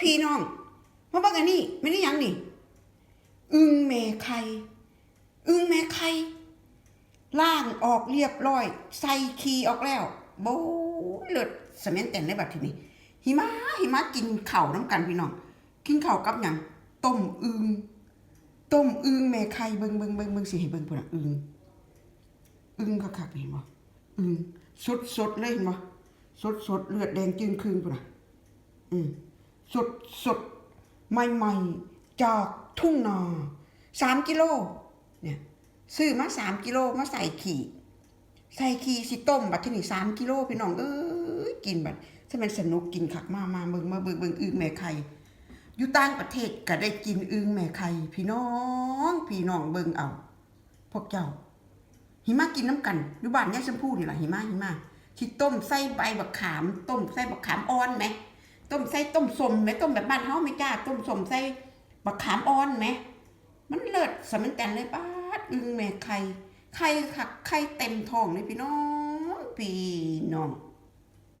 พี่น้องมาบอกอันนี้ไม่ได้ยังนี่ อึงแม่ไข่อึงแม่ไข่ล่างออกเรียบร้อย ใส่ขีออกแล้วโบเลิศสมัยแต่งในบัดทีนี้หิมะหิมะกินเข่าน้ำกันพี่น้องกินเข่ากับยังต้มอึงต้มอึงแม่ไข่เบิงเบิงเบิงเบิงสิให้เบิงพุ่นน่ะอึงอึงคักเห็นบ่อึงสดสดเลยเห็นบ่สดสดเลือดแดงจึงครึ่งพุ่นน่ะอืม สดสดใหม่ๆ จากทุ่งนาสามกิโลเนี่ยซื้อมาสามกิโลมาใส่ขี่ใส่ขี่สิต้มบัดที่นี่สามกิโลพี่น้องเอ้ยกินบัดถ้ามันสนุกกินคักมามาเบิงมาเบิงเบิงอึงแม่ไข่อยู่ต่างประเทศก็ได้กินอึงแม่ไข่พี่น้องพี่น้องเบิงเอาพวกเจ้า หิมะกินน้ำกันอยู่บ้านเนี่ยชมพู่นี่แหละหิมะหิมะที่ต้มใส่ใบบักขาม ต้มใส่บักขามอ่อนไหม ต้มใส่ต้มสมไหมต้มแบบบ้านเฮาไม่จ้าต้มสมใส่บักขามอ่อนไหมมันเลิศสมันแตนเลยป้าดอึงแม่ไข่ไข่ขักไข่เต็มท้องเลยพี่น้องพี่น้อง